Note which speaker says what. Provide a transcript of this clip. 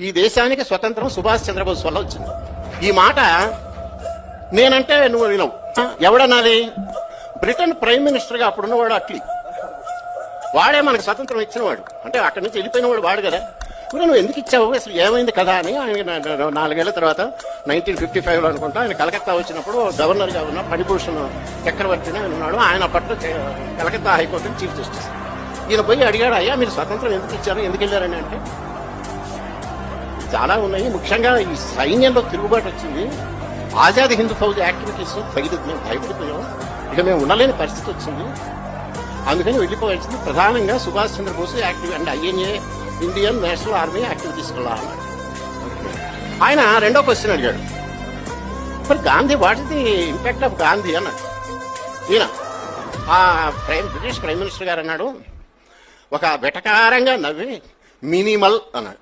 Speaker 1: ఈ దేశానికి స్వతంత్రం సుభాష్ చంద్రబోస్ వల్ల వచ్చింది. ఈ మాట నేనంటే నువ్వు వినవు. ఎవడన్నది? బ్రిటన్ ప్రైమ్ మినిస్టర్గా అప్పుడున్నవాడు అట్లీ. వాడే మనకు స్వతంత్రం ఇచ్చినవాడు. అంటే అక్కడి నుంచి వెళ్ళిపోయిన వాడు వాడు కదా. ఇప్పుడు నువ్వు ఎందుకు ఇచ్చావు? అసలు ఏమైంది కదా అని ఆయన నాలుగేళ్ళ తర్వాత నైన్టీన్ ఫిఫ్టీ ఫైవ్లో అనుకుంటా ఆయన కలకత్తా వచ్చినప్పుడు గవర్నర్గా ఉన్న ఫణిభూషణ్ చక్రవర్తిని ఆయన ఉన్నాడు. ఆయన అప్పట్లో కలకత్తా హైకోర్టు చీఫ్ జస్టిస్. ఈయన పోయి అడిగాడు అయ్యా మీరు స్వతంత్రం ఎందుకు ఇచ్చారు? ఎందుకు వెళ్ళారని? అంటే చాలా ఉన్నాయి. ముఖ్యంగా ఈ సైన్యంలో తిరుగుబాటు వచ్చింది. ఆజాద్ హింద్ ఫౌజ్ యాక్టివిటీస్ తగిలి మేము భయపడిపోయాం. ఇక మేము ఉండలేని పరిస్థితి వచ్చింది. అందుకని వెళ్ళిపోవాల్సింది. ప్రధానంగా Subhash Chandrabose active and INA Indian National Army activities అన్నాడు ఆయన రెండో క్వశ్చన్ అడిగాడు. మరి Gandhi what is the impact of Gandhi? అన్నాడు. ఈయన ఆ ప్రైమ్ బ్రిటిష్ ప్రైమ్ మినిస్టర్ గారు అన్నాడు. ఒక వెటకారంగా నవ్వి మినిమల్ అన్నాడు.